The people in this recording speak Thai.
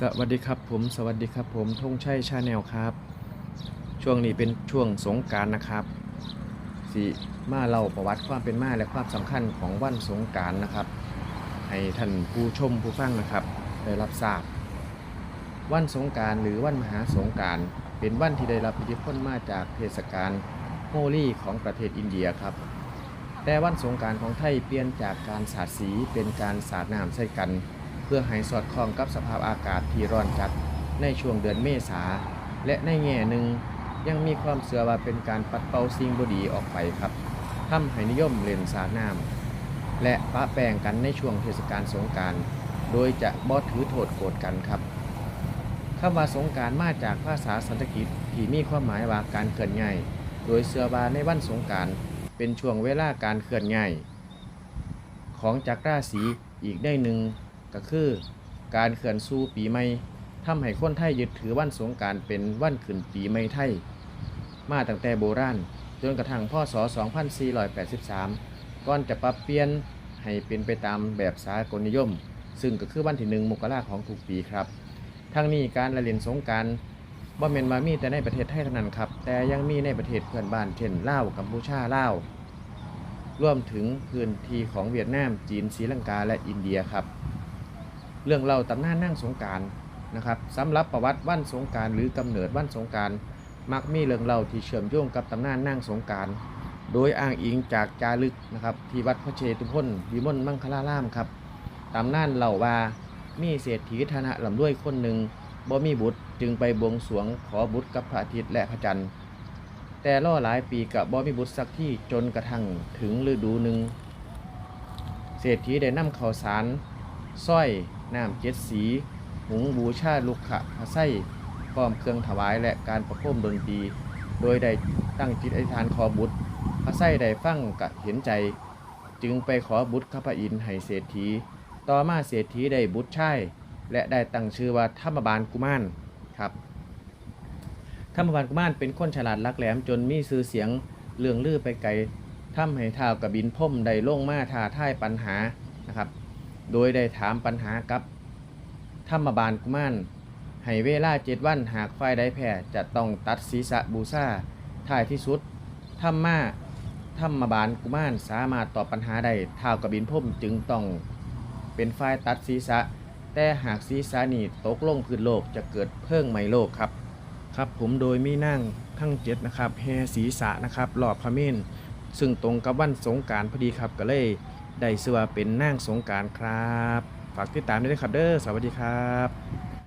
สวัสดีครับผมสวัสดีครับผมธงชัยชาแนลครับ ช่วงนี้เป็นช่วงสงการนะครับสีมาเล่าประวัติความเป็นมาและความสำคัญของวันสงการนะครับ ให้ท่านผู้ชมผู้ฟังนะครับได้รับทราบ วันสงการหรือวันมหาสงการเป็นวันที่ได้รับอิทธิพลมาจากเทศกาลโฮลีของประเทศอินเดียครับ แต่วันสงการของไทยเปลี่ยนจากการสาดสีเป็นการสาดน้ำใส่กัน เพื่อให้สอดคล้องกับสภาพอากาศที่ร้อนจัดในช่วงเดือนเมษา และในแง่หนึ่งยังมีความเสื่อว่าเป็นการปัดเป่าสิ่งบดีออกไปครับทำให้นิยมเล่นสาน้ำและปะแป้งกันในช่วงเทศกาลสงการโดยจะบ่ถือโทษโกรธกันครับคำว่าสงการมาจากภาษาสันสกฤตที่มีความหมายว่าการเคลื่อนย้ายโดยเสื่อว่าในวันสงการเป็นช่วงเวลาการเคลื่อนย้ายของจักรราศีอีกได้หนึ่ง ก็คือการเขื่อนสู่ปีใหม่ทำให้คนไทยยึดถือวันสงการเป็นวันขึ้นปีใหม่ไทย มาตั้งแต่โบราณจนกระทั่งพศ 2483 ก่อนจะปรับเปลี่ยนให้เป็นไปตามแบบสากลนิยม ซึ่งก็คือวันที่หนึ่งมกราของทุกปีครับ ทั้งนี้การละเล่นสงการบ่แม่นว่ามีแต่ในประเทศไทยเท่านั้นครับ แต่ยังมีในประเทศเพื่อนบ้านเช่นลาวกัมพูชาลาวรวมถึงพื้นที่ของเวียดนาม จีนศรีลังกาและอินเดียครับ เรื่องเล่าตำนานนั่งสงการนะครับสำหรับประวัติวันสงการหรือกำเนิดวันสงการมักมีเรื่องเล่าที่เชื่อมโยงกับตำนานนั่งสงการโดยอ้างอิงจากจารึกนะครับที่วัดพระเชตุพนวิมลมังคลารามครับตำนานเล่าว่ามีเศรษฐีฐานะลำด้วยคนหนึ่งบ่มีบุตรจึงไปบวงสรวงขอบุตรกับพระอาทิตย์และพระจันทร์ แต่ล่อหลายปีกับบ่มีบุตรสักที่จนกระทั่งถึงฤดูหนึ่งเศรษฐีได้นำข้าวสารสร้อย น้ำเจ็ดสี หุงบูชาลูกขะพระไส้พร้อมเครื่องถวายและการประโคมดนตรี โดยได้ตั้งจิตอธิษฐานขอบุตรพระไส้ได้ฟังกะเห็นใจ จึงไปขอบุตรข้าพอินให้เศรษฐี ต่อมาเศรษฐีได้บุตรชายและได้ตั้งชื่อว่าธรรมบาลกุมารครับธรรมบาลกุมารเป็นคนฉลาดลักแหลมจนมีชื่อเสียงเรื่องลือไปไกลทำให้ท้าวกับบินพ่มได้ลงมาท้าท่ายปัญหานะครับ โดยได้ถามปัญหากับธรรมบาลกุมารให้เวลาเจ็ดวันหากฝ่ายใดแพ้จะต้องตัดศีรษะบูชาท้ายที่สุดธรรมาธรรมบาลกุมารสามารถตอบปัญหาได้ท้าวกบินพ่มจึงต้องเป็นฝ่ายตัดศีรษะ แต่หากศีรษะนี่ตกลงพื้นโลกจะเกิดเพิ่งไหมโลกครับ ครับผมโดยมีนั่งทั้งเจ็ดนะครับแฮศีรษะนะครับหลอดพระเมนซึ่งตรงกับวันสงการพอดีครับก็เลย ได้เสื้อว่าเป็นนั่งสงการครับ ฝากติดตามด้วยนะครับเด้อสวัสดีครับ